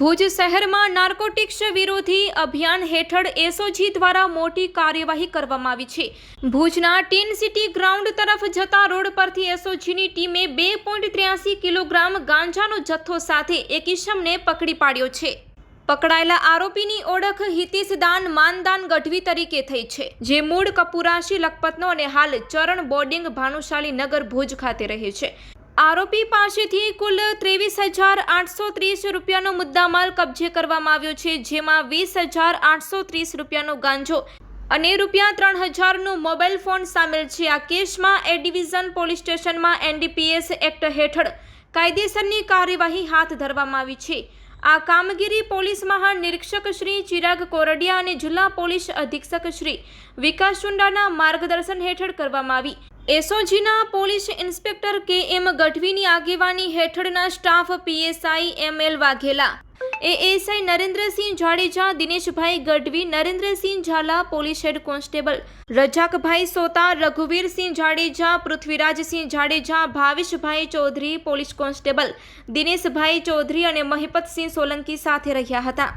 ભુજ શહેરમાં નાર્કોટિક્સ વિરોધી અભિયાન હેઠળ એસઓજી દ્વારા મોટી કાર્યવાહી કરવામાં આવી છે. ભુજના ટીન સિટી ગ્રાઉન્ડ તરફ જતા રોડ પરથી એસઓજીની ટીમે બે પોઈન્ટ ત્ર્યાસી કિલોગ્રામ ગાંજાનો જથ્થો સાથે એક ઈસમને પકડી પાડ્યો છે. પકડાયેલા આરોપીની ઓળખ હિતેશ દાન માનદાન ગઢવી તરીકે થઈ છે, જે મૂળ કપુરાશી લખપતનો અને હાલ ચરણ બોર્ડિંગ ભાનુશાલી નગર ભુજ ખાતે રહે છે. આરોપી પાસેથી કુલ ત્રેવીસ હજાર આઠસો ત્રીસ રૂપિયાનો મુદ્દામાલ કબજે કરવામાં આવ્યો છે, જેમાં વીસ હજાર આઠસો ત્રીસ રૂપિયાનો ગાંજો અને રૂપિયા ત્રણ હજારનો મોબાઈલ ફોન સામેલ છે. આ કેસમાં એ ડિવિઝન પોલીસ સ્ટેશનમાં એનડીપીએસ એક્ટ હેઠળ કાયદેસરની કાર્યવાહી હાથ ધરવામાં આવી છે. આ કામગીરી પોલીસ મહાનિરીક્ષક શ્રી ચિરાગ કોરડિયા અને જિલ્લા પોલીસ અધિક્ષક શ્રી વિકાસ ચુંડાના માર્ગદર્શન હેઠળ કરવામાં આવી. એસઓજીના પોલીસ ઇન્સ્પેક્ટર કે એમ ગઢવીની આગેવાની હેઠળના staff PSI M L Vaghela. ASI Narendrasinh Jadeja, Dineshbhai Gadhvi, Narendrasinh Zala, police head constable Rajakbhai Sota, Raghuvirsinh Jadeja, Prithvirajsinh Jadeja, Bhaveshbhai Chaudhari, police constable Dineshbhai Chaudhari અને મહિપતસિંહ સોલંકી સાથે રહ્યા હતા.